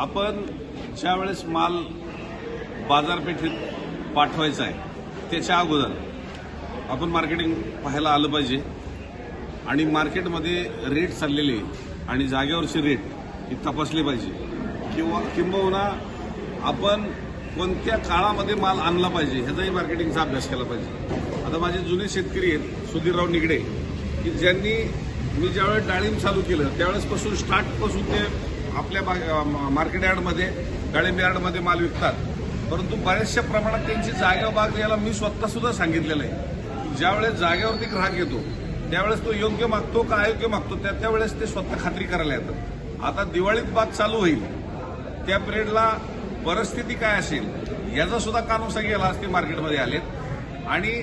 आपण ज्यावेळेस माल बाजारपेठेत पाठवायचा आहे त्याच्या अगोदर आपण मार्केटिंग पाहायला आलं पाहिजे. आणि मार्केटमध्ये रेट चाललेले आणि जागेवरचे रेट ही तपासले पाहिजे. किंवा किंबहुना आपण कोणत्या काळामध्ये माल आणला पाहिजे ह्याचाही मार्केटिंगचा अभ्यास केला पाहिजे. आता माझे जुने शेतकरी आहेत सुधीरराव निगडे की ज्यांनी मी ज्यावेळेस डाळिंब चालू केलं त्यावेळेसपासून स्टार्टपासून ते आपल्या बा- मार्केट यार्डमध्ये डाळिंब यार्डमध्ये माल विकतात. परंतु बऱ्याचशा प्रमाणात त्यांची जागा बाग याला मी स्वतःसुद्धा सांगितलेलं आहे. ज्यावेळेस जागेवरती ग्राहक येतो त्यावेळेस तो योग्य मागतो का अयोग्य मागतो त्या त्यावेळेस ते स्वतः खात्री करायला येतात. आता दिवाळीत बाग चालू होईल. त्या पिरियडला परिस्थिती काय असेल याचा सुद्धा कानूसा गेला असते मार्केटमध्ये आलेत. आणि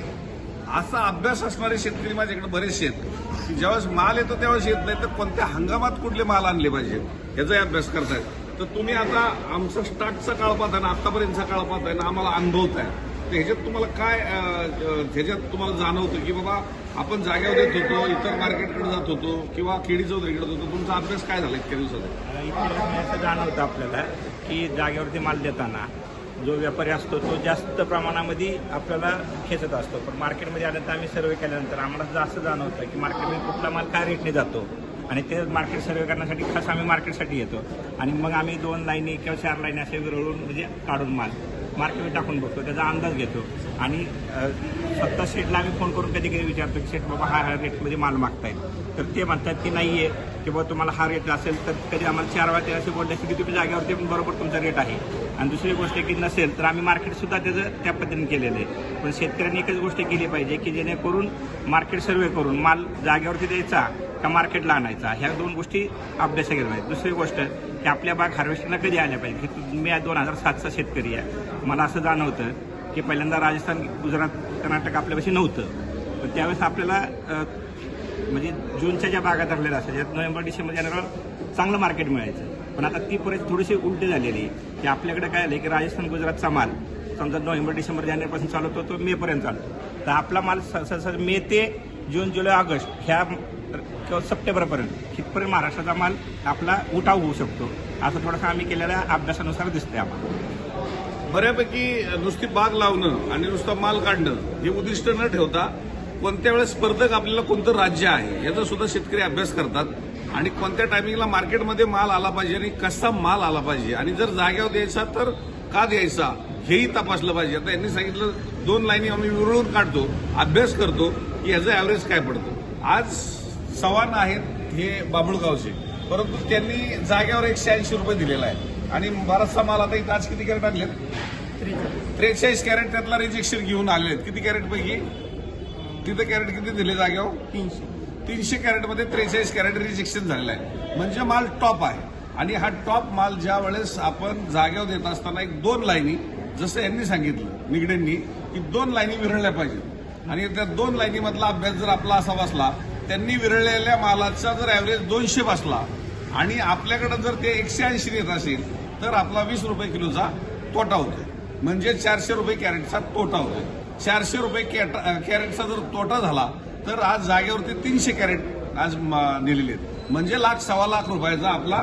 असा अभ्यास असणारे शेतकरी माझ्याकडे बरेचसे आहेत. की ज्यावेळेस माल येतो त्यावेळेस येत नाही तर कोणत्या हंगामात कुठले माल आणले पाहिजेत? याचाही अभ्यास करतायत. तर तुम्ही आता आमचा स्टार्टचा काळ पाहताय ना आतापर्यंतचा काळ पाहताय ना आम्हाला अनुभवत आहे. तर ह्याच्यात तुम्हाला काय ह्याच्यात तुम्हाला जाणवतं की बाबा आपण जागेवर येत होतो इतर मार्केटकडे जात होतो किंवा केळीचं वगैरे इकडे होतो. तुमचा अभ्यास काय झाला इतक्या दिवसात इथे जाणवतं आपल्याला की जागेवरती माल देताना जो व्यापारी असतो तो जास्त प्रमाणामध्ये आपल्याला खेचत असतो. पण मार्केटमध्ये आल्यानंतर आम्ही सर्वे केल्यानंतर आम्हाला जास्त जाणवतं की मार्केटमध्ये कुठला माल काय रेटने जातो. आणि ते मार्केट सर्वे करण्यासाठी खास आम्ही मार्केटसाठी येतो. आणि मग आम्ही दोन लाईनी किंवा चार लाईनी असे विरळून म्हणजे काढून माल मार्केटमध्ये टाकून बघतो. त्याचा अंदाज घेतो. आणि स्वतः शेटला आम्ही फोन करून कधी कधी विचारतो की शेट बाबा हा हा रेटमध्ये माल मागतायत. तर ते म्हणतात की नाही आहे की बाबा तुम्हाला हा रेट असेल तर कधी आम्हाला चार वेळा असे बोलले की तुम्ही जागेवरती पण बरोबर तुमचा रेट आहे. आणि दुसरी गोष्ट की नसेल तर आम्ही मार्केटसुद्धा त्याचं त्या पद्धतीने केलेलं आहे. पण शेतकऱ्यांनी एकच गोष्ट केली पाहिजे की जेणेकरून मार्केट सर्वे करून माल जागेवरती द्यायचा का मार्केटला आणायचा? ह्या दोन गोष्टी अभ्यास केल्या पाहिजे दुसरी गोष्ट की आपल्या बाग हार्वेस्टिंगला कधी आल्या पाहिजे? मी दोन हजार सातचा शेतकरी आहे. मला असं जाणवतं की पहिल्यांदा राजस्थान गुजरात कर्नाटक आपल्यापाशी नव्हतं. पण त्यावेळेस आपल्याला म्हणजे जूनच्या ज्या बागा धरलेल्या असायच्या ज्यात नोव्हेंबर डिसेंबर जानेवारी चांगलं मार्केट मिळायचं. पण आता ती परिस्थिती थोडीशी उलटी झालेली आहे की आपल्याकडे काय झालं की राजस्थान गुजरातचा माल समजा नोव्हेंबर डिसेंबर जानेवारीपासून चालू होतो तो मेपर्यंत चालतो. तर आपला माल सहसा मे ते जून जुलै ऑगस्ट ह्या किंवा सप्टेंबरपर्यंत कितपर्यंत महाराष्ट्राचा माल आपला उठाव होऊ शकतो. असं थोडासा आम्ही केलेल्या अभ्यासानुसार दिसतंय आम्हाला. बऱ्यापैकी नुसती बाग लावणं आणि नुसता माल काढणं हे उद्दिष्ट न ठेवता कोणत्या वेळेस स्पर्धक आपल्याला कोणतं राज्य आहे याचा सुद्धा शेतकरी अभ्यास करतात. आणि कोणत्या टायमिंगला मार्केटमध्ये माल आला पाहिजे आणि कसा माल आला पाहिजे? आणि जर जागेवर द्यायचा तर का द्यायचा? हेही तपासलं पाहिजे. आता यांनी सांगितलं दोन लाईनी आम्ही विरळून काढतो अभ्यास करतो की ह्याचं ॲव्हरेज काय पडतं? आज सवान आहेत हे बाबुळगावचे परंतु त्यांनी जागेवर एकशे ऐंशी रुपये दिलेला आहे. आणि बराचसा माल आता इथं आज किती कॅरेट आणलेत? त्रेचाळीस. कॅरेट त्यातला रिजेक्शन घेऊन आलेले आहेत. किती कॅरेट पैकी? तिथं कॅरेट किती दिले जागेवर? तीनशे. तीनशे कॅरेटमध्ये त्रेचाळीस कॅरेट रिजेक्शन झालेलं आहे. म्हणजे माल टॉप आहे. आणि हा टॉप माल ज्या वेळेस आपण जागेवर देत असताना एक दोन लाईनी जसं यांनी सांगितलं निगडेंनी की दोन लाईनी विरळल्या पाहिजेत. आणि त्या दोन लाईनीमधला अभ्यास जर आपला असा बसला त्यांनी विरळलेल्या मालाचा जर ॲव्हरेज दोनशे बसला आणि आपल्याकडं जर ते एकशे ऐंशी देत असेल तर आपला वीस रुपये किलोचा तोटा होतोय. म्हणजे चारशे रुपये कॅरेटचा तोटा होतोय. चारशे रुपये कॅट- कॅरेटचा जर तोटा झाला तर आज जागेवरती तीनशे कॅरेट आज नेलेले आहेत. म्हणजे लाख सव्वा लाख रुपयाचा आपला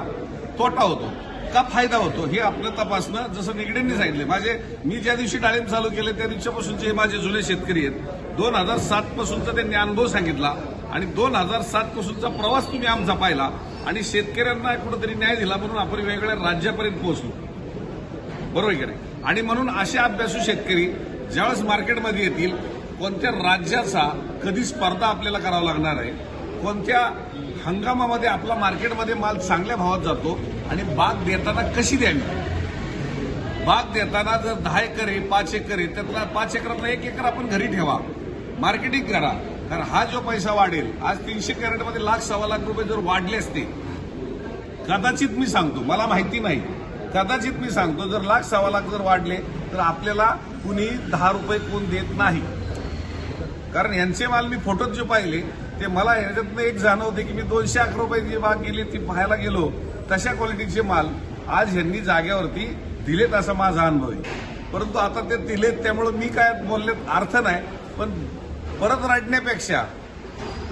तोटा होतो. का फायदा होतो? हे आपलं तपासणं जसं निगडेंनी सांगितले माझे मी ज्या दिवशी डाळिंब चालू केले त्या दिवसापासूनचे हे माझे जुने शेतकरी आहेत दोन हजार सात पासूनचा त्यांनी अनुभव सांगितला आणि दोन हजार सात पासूनचा प्रवास तुम्ही आमचा पाहिला आणि शेतकऱ्यांना कुठंतरी न्याय दिला म्हणून आपण वेगवेगळ्या राज्यापर्यंत पोहोचलो. बरोबर की नाही? आणि म्हणून असे अभ्यासू शेतकरी ज्यावेळेस मार्केटमध्ये येतील कोणत्या राज्याचा कधी स्पर्धा आपल्याला करावा लागणार आहे कोणत्या हंगामामध्ये आपला मार्केटमध्ये माल चांगल्या भावात जातो आणि बाग देताना कशी द्यावी? बाग देताना जर दहा एकर आहे पाच एकर आहे त्यातला पाच एकरातला एक एकर आपण घरी ठेवा. मार्केटिंग करा. कारण हा जो पैसा वाढेल आज तीनशे कॅरेटमध्ये लाख सव्वा लाख रुपये जर वाढले असते कदाचित मी सांगतो मला माहिती नाही. कदाचित मी सांगतो जर लाख सव्वा लाख जर वाढले तर आपल्याला कुणी दहा रुपये कोण देत नाही. कारण यांचे माल मी फोटोत जे पाहिले ते मला ह्याच्यातनं एक जाणवते की मी दोनशे अकरा रुपये जी बाग गेली ती पाहायला गेलो तशा क्वालिटीचे माल आज यांनी जाग्यावरती दिलेत असा माझा अनुभव आहे. परंतु आता ते दिलेत त्यामुळं मी काय बोललेत अर्थ नाही पण परत रडण्यापेक्षा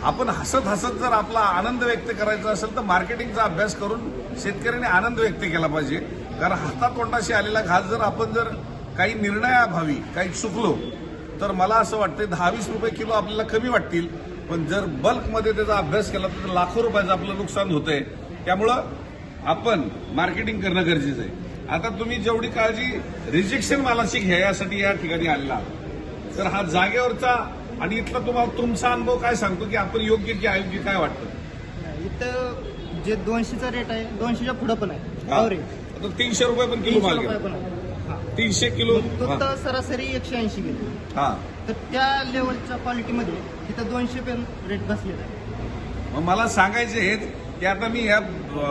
आपण हसत हसत जर आपला आनंद व्यक्त करायचा असेल तर मार्केटिंगचा अभ्यास करून शेतकऱ्यांनी आनंद व्यक्त केला पाहिजे. कारण हातातोंडाशी आलेला घास जर आपण जर काही निर्णयाभावी काही चुकलो तर मला असं वाटतं दहा वीस रुपये किलो आपल्याला कमी वाटतील. पण जर बल्कमध्ये त्याचा अभ्यास केला तर लाखो रुपयाचं आपलं नुकसान होतंय. त्यामुळं आपण मार्केटिंग करणं गरजेचं आहे. आता तुम्ही जेवढी काळजी रिजेक्शन मालाची घ्या यासाठी या ठिकाणी आलेला तर हा जागेवरचा आणि इथला तुम्हाला तुमचा अनुभव काय सांगतो की आपण योग्य की अयोग्य काय वाटतं? इथं जे दोनशेचा रेट आहे दोनशेच्या पुढं पण आहे तीनशे रुपये पण किलो माल तीनशे किलो तो हा. तर सरासरी एकशे ऐंशी गेले हा. तर त्या लेवलच्या क्वालिटीमध्ये तिथं दोनशे पण रेट बसलेला आहे. मग मला सांगायचे हेच की आता मी या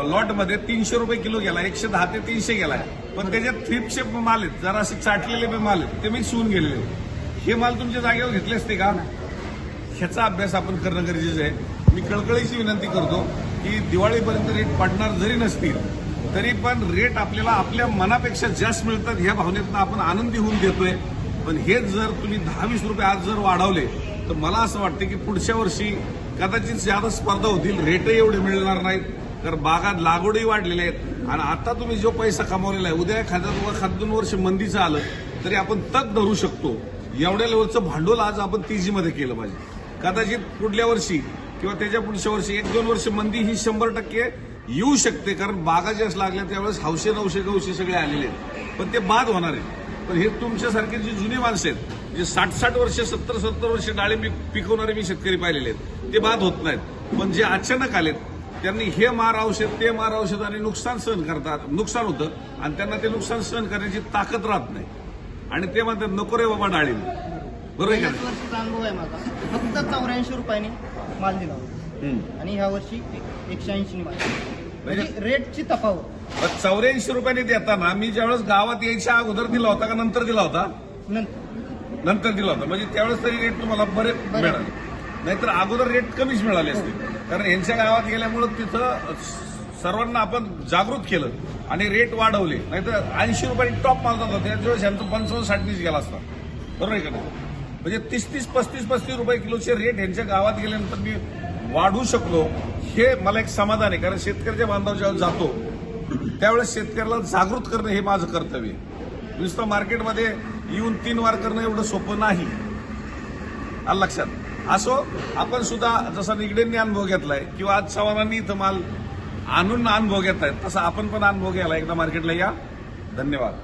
लॉटमध्ये तीनशे रुपये किलो गेला एकशे दहा ते तीनशे गेलाय. पण त्याच्यात थ्रिपचे माल आहेत जरा असे चाटलेले बी माल आहेत ते मी शिवून गेलेले आहेत. हे माल तुमच्या जागेवर घेतले असते का? ह्याचा अभ्यास आपण करणं गरजेचं आहे. मी कळकळीची विनंती करतो की दिवाळीपर्यंत रेट पडणार जरी नसतील तरी पण रेट आपल्याला आपल्या मनापेक्षा जास्त मिळतात ह्या भावनेतनं आपण आनंदी होऊन देतोय. पण हेच जर तुम्ही दहा वीस रुपये आज जर वाढवले तर मला असं वाटतं की पुढच्या वर्षी कदाचित ज्यादा स्पर्धा होतील रेटही एवढे मिळणार नाहीत. तर बागात लागवडही वाढलेले आहेत. आणि आता तुम्ही जो पैसा कमावलेला आहे उद्या एखाद्या खात दोन वर्ष मंदीचं आलं तरी आपण तग धरू शकतो. एवढ्या लेवलचं भांडवल आज आपण तेजीमध्ये केलं पाहिजे. कदाचित पुढल्या वर्षी किंवा त्याच्या पुढच्या वर्षी एक दोन वर्ष मंदी ही शंभर टक्के येऊ शकते कारण बागा ज्यास लागल्या त्यावेळेस हौशे नवशे गवशे सगळे आलेले आहेत. पण ते बाद होणार आहे. पण हे तुमच्यासारखे जी जुनी माणसं आहेत जे साठ साठ वर्ष सत्तर सत्तर वर्ष डाळिंब पिकवणारे मी शेतकरी पाहिलेले आहेत ते बाद होत नाहीत. पण जे अचानक आलेत त्यांनी हे मार औषध ते मार औषध आणि नुकसान सहन करतात नुकसान होतं आणि त्यांना ते नुकसान सहन करण्याची ताकद राहत नाही. आणि ते म्हणतात नको रे बाबा डाळिंब बरोबर आहे का फक्त चौऱ्याऐंशी रुपयाने माल दिला हम्म. आणि ह्या वर्षी एकशे ऐंशी माल म्हणजे रेटची तफावत. चौऱ्याऐंशी रुपयाने देताना मी ज्यावेळेस गावात यायच्या अगोदर दिला होता का नंतर दिला होता? नंतर. नंतर दिला होता. म्हणजे त्यावेळेस तरी रेट तुम्हाला बरे मिळाले. नाहीतर अगोदर रेट कमीच मिळाले असते. कारण यांच्या गावात गेल्यामुळं तिथं सर्वांना आपण जागृत केलं आणि रेट वाढवले. नाहीतर ऐंशी रुपयाने टॉप माल जात होता. त्याच वेळेस यांचं पंचावन्न साठनीच गेला असता. बरोबर आहे का नाही? म्हणजे तीस तीस पस्तीस पस्तीस रुपये किलोचे रेट यांच्या गावात गेल्यानंतर मी वाढू शकलो हे मला एक समाधान आहे. कारण शेतकऱ्याच्या बांधावर ज्यावेळेस जातो त्यावेळेस शेतकऱ्याला जागृत करणं हे माझं कर्तव्य आहे. नुसतं मार्केटमध्ये येऊन तीन वार करणं एवढं सोपं नाही. आलं लक्षात? असो आपण सुद्धा जसा निगडेंनी अनुभव घेतलाय किंवा आज चव्हाणांनी इथं माल आणून अनुभव घेत आहेत तसा आपण पण अनुभव घ्यायला एकदा मार्केटला या. धन्यवाद.